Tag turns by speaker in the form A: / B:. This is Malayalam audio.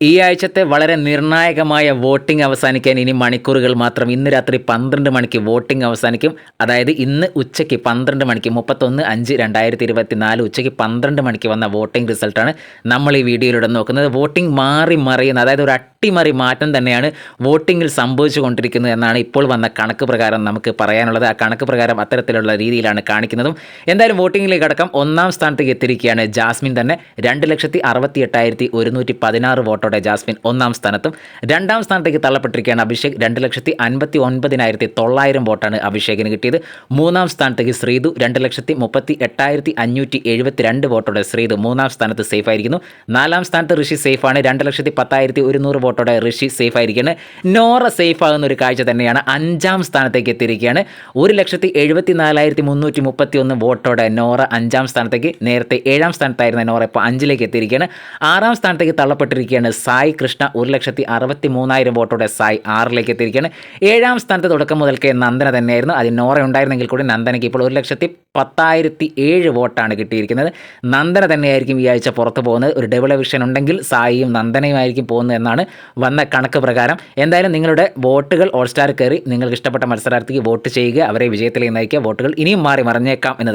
A: ഈ ആഴ്ചത്തെ വളരെ നിർണായകമായ വോട്ടിംഗ് അവസാനിക്കാൻ ഇനി മണിക്കൂറുകൾ മാത്രം. ഇന്ന് രാത്രി പന്ത്രണ്ട് മണിക്ക് വോട്ടിംഗ് അവസാനിക്കും. അതായത് ഇന്ന് ഉച്ചയ്ക്ക് പന്ത്രണ്ട് മണിക്ക് മുപ്പത്തൊന്ന് അഞ്ച് രണ്ടായിരത്തി ഇരുപത്തി നാല് ഉച്ചയ്ക്ക് പന്ത്രണ്ട് മണിക്ക് വന്ന വോട്ടിംഗ് റിസൾട്ടാണ് നമ്മൾ ഈ വീഡിയോയിലൂടെ നോക്കുന്നത്. വോട്ടിംഗ് മാറി മറിയുന്ന അതായത് ഒരു അട്ടിമറി മാറ്റം തന്നെയാണ് വോട്ടിങ്ങിൽ സംഭവിച്ചു കൊണ്ടിരിക്കുന്നത് എന്നാണ് ഇപ്പോൾ വന്ന കണക്ക് പ്രകാരം നമുക്ക് പറയാനുള്ളത്. ആ കണക്ക് പ്രകാരം അത്തരത്തിലുള്ള രീതിയിലാണ് കാണിക്കുന്നതും. എന്തായാലും വോട്ടിങ്ങിലേക്ക് അടക്കം ഒന്നാം സ്ഥാനത്തേക്ക് എത്തിയിരിക്കുകയാണ് ജാസ്മിൻ തന്നെ. രണ്ട് ലക്ഷത്തി അറുപത്തി എട്ടായിരത്തി ഒരുന്നൂറ്റി പതിനാറ് വോട്ടോടെ ജാസ്മിൻ ഒന്നാം സ്ഥാനത്തും രണ്ടാം സ്ഥാനത്തേക്ക് തള്ളപ്പെട്ടിരിക്കുകയാണ് അഭിഷേക്. രണ്ട് ലക്ഷത്തി അൻപത്തി ഒൻപതിനായിരത്തി തൊള്ളായിരം വോട്ടാണ് അഭിഷേകിന് കിട്ടിയത്. മൂന്നാം സ്ഥാനത്തേക്ക് ശ്രീതു. രണ്ട് ലക്ഷത്തി മുപ്പത്തി എട്ടായിരത്തി അഞ്ഞൂറ്റി എഴുപത്തി രണ്ട് വോട്ടോടെ ശ്രീതു മൂന്നാം സ്ഥാനത്ത് സേഫ് ആയിരിക്കുന്നു. നാലാം സ്ഥാനത്ത് ഋഷി സേഫാണ്. രണ്ട് ലക്ഷത്തി പത്തായിരത്തി ഒരുന്നൂറ് വോട്ടോടെ ഋഷി സേഫ് ആയിരിക്കുകയാണ്. നോറ സേഫ് ആകുന്ന ഒരു കാഴ്ച തന്നെയാണ് അഞ്ചാം സ്ഥാനത്തേക്ക് എത്തിയിരിക്കുകയാണ്. ഒരു ലക്ഷത്തി എഴുപത്തി നാലായിരത്തി മുന്നൂറ്റി മുപ്പത്തി ഒന്ന് വോട്ടോടെ നോറ അഞ്ചാം സ്ഥാനത്തേക്ക് നേരത്തെ ഏഴാം സ്ഥാനത്തായിരുന്ന നോറ ഇപ്പോൾ അഞ്ചിലേക്ക് എത്തിയിരിക്കുകയാണ്. ആറാം സ്ഥാനത്തേക്ക് തള്ളപ്പെട്ടിരിക്കുകയാണ് സായി കൃഷ്ണ ഒരു ലക്ഷത്തി അറുപത്തി മൂന്നായിരം വോട്ടോടെ സായി ആറിലേക്ക് എത്തിയിരിക്കുകയാണ്. ഏഴാം സ്ഥാനത്ത് തുടക്കം മുതൽക്കേ നന്ദന തന്നെയായിരുന്നു. അതിൽ നോറ ഉണ്ടായിരുന്നെങ്കിൽ കൂടി നന്ദനയ്ക്ക് ഇപ്പോൾ ഒരു ലക്ഷത്തി പത്തായിരത്തി ഏഴ് വോട്ടാണ് കിട്ടിയിരിക്കുന്നത്. നന്ദന തന്നെയായിരിക്കും ഈ ആഴ്ച പുറത്തു പോകുന്നത്. ഒരു ഡബിൾ എവിഷൻ ഉണ്ടെങ്കിൽ സായിയും നന്ദനയും ആയിരിക്കും പോകുന്നത് എന്നാണ് വന്ന കണക്ക് പ്രകാരം. എന്തായാലും നിങ്ങളുടെ വോട്ടുകൾ ഓൾ സ്റ്റാർ കയറി നിങ്ങൾക്ക് ഇഷ്ടപ്പെട്ട മത്സരാർത്ഥിക്ക് വോട്ട് ചെയ്യുക അവരെ വിജയത്തിലേക്ക് നയിക്കുക. വോട്ടുകൾ ഇനിയും മാറി മറിഞ്ഞേക്കാം എന്നത്